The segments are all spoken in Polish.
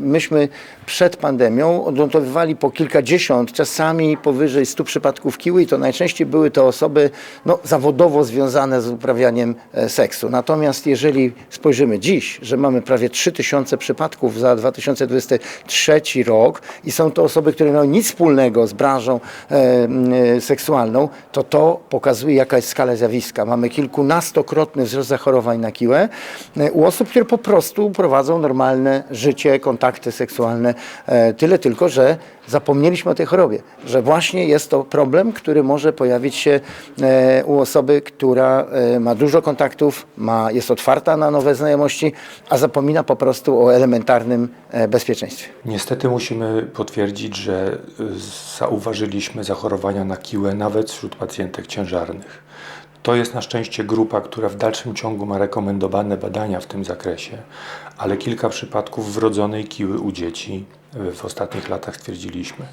myśmy przed pandemią odnotowywali po kilkadziesiąt, czasami powyżej 100 przypadków kiły i to najczęściej były to osoby no, zawodowo związane z uprawianiem e, seksu. Natomiast jeżeli spojrzymy dziś, że mamy prawie 3000 przypadków za 2023 rok i są to osoby, które nie mają nic wspólnego z branżą e, e, seksualną, to to pokazuje jaka jest skala zjawiska. Mamy kilkunastokrotny wzrost zachorowań na kiłę e, u osób, które po prostu prowadzą normalne życie, kontakty seksualne. E, Tyle tylko, że zapomnieliśmy o tej chorobie, że właśnie jest to problem, który może pojawić się e, u osoby, która e, ma dużo kontaktów, ma, jest otwarta na nowe znajomości, a zapomina po prostu o elementarnym bezpieczeństwie. Niestety musimy potwierdzić, że zauważyliśmy zachorowania na kiłę nawet wśród pacjentek ciężarnych. To jest na szczęście grupa, która w dalszym ciągu ma rekomendowane badania w tym zakresie, ale kilka przypadków wrodzonej kiły u dzieci y, w ostatnich latach stwierdziliśmy.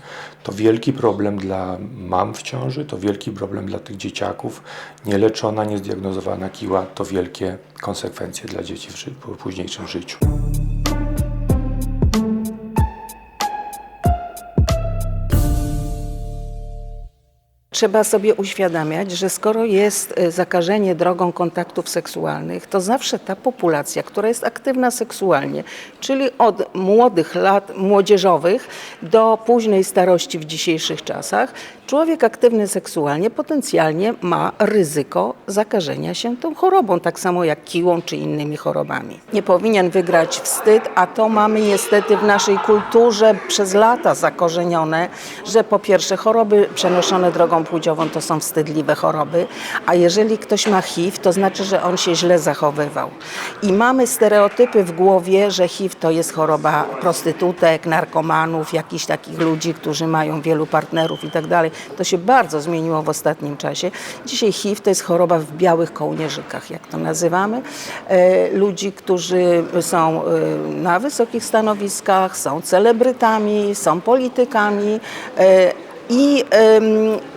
To wielki problem dla mam w ciąży, to wielki problem dla tych dzieciaków. Nieleczona, niezdiagnozowana kiła to wielkie konsekwencje dla dzieci w późniejszym życiu. Trzeba sobie uświadamiać, że skoro jest e, zakażenie drogą kontaktów seksualnych, to zawsze ta populacja, która jest aktywna seksualnie, czyli od młodych lat młodzieżowych do późnej starości w dzisiejszych czasach, człowiek aktywny seksualnie potencjalnie ma ryzyko zakażenia się tą chorobą, tak samo jak kiłą czy innymi chorobami. Nie powinien wygrać wstyd, a to mamy niestety w naszej kulturze przez lata zakorzenione, że po pierwsze choroby przenoszone drogą płciową to są wstydliwe choroby, a jeżeli ktoś ma HIV, to znaczy, że on się źle zachowywał. I mamy stereotypy w głowie, że HIV to jest choroba prostytutek, narkomanów, jakichś takich ludzi, którzy mają wielu partnerów i tak dalej. To się bardzo zmieniło w ostatnim czasie. Dzisiaj HIV to jest choroba w białych kołnierzykach, jak to nazywamy. E, ludzi, którzy są e, na wysokich stanowiskach, są celebrytami, są politykami. I,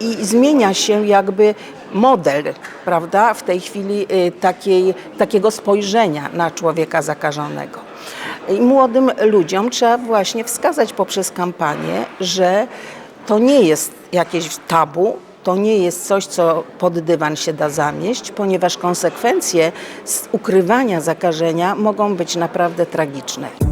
i zmienia się jakby model, prawda, w tej chwili y, takiej, takiego spojrzenia na człowieka zakażonego. I młodym ludziom trzeba właśnie wskazać poprzez kampanię, że to nie jest jakieś tabu, to nie jest coś, co pod dywan się da zamieść, ponieważ konsekwencje z ukrywania zakażenia mogą być naprawdę tragiczne.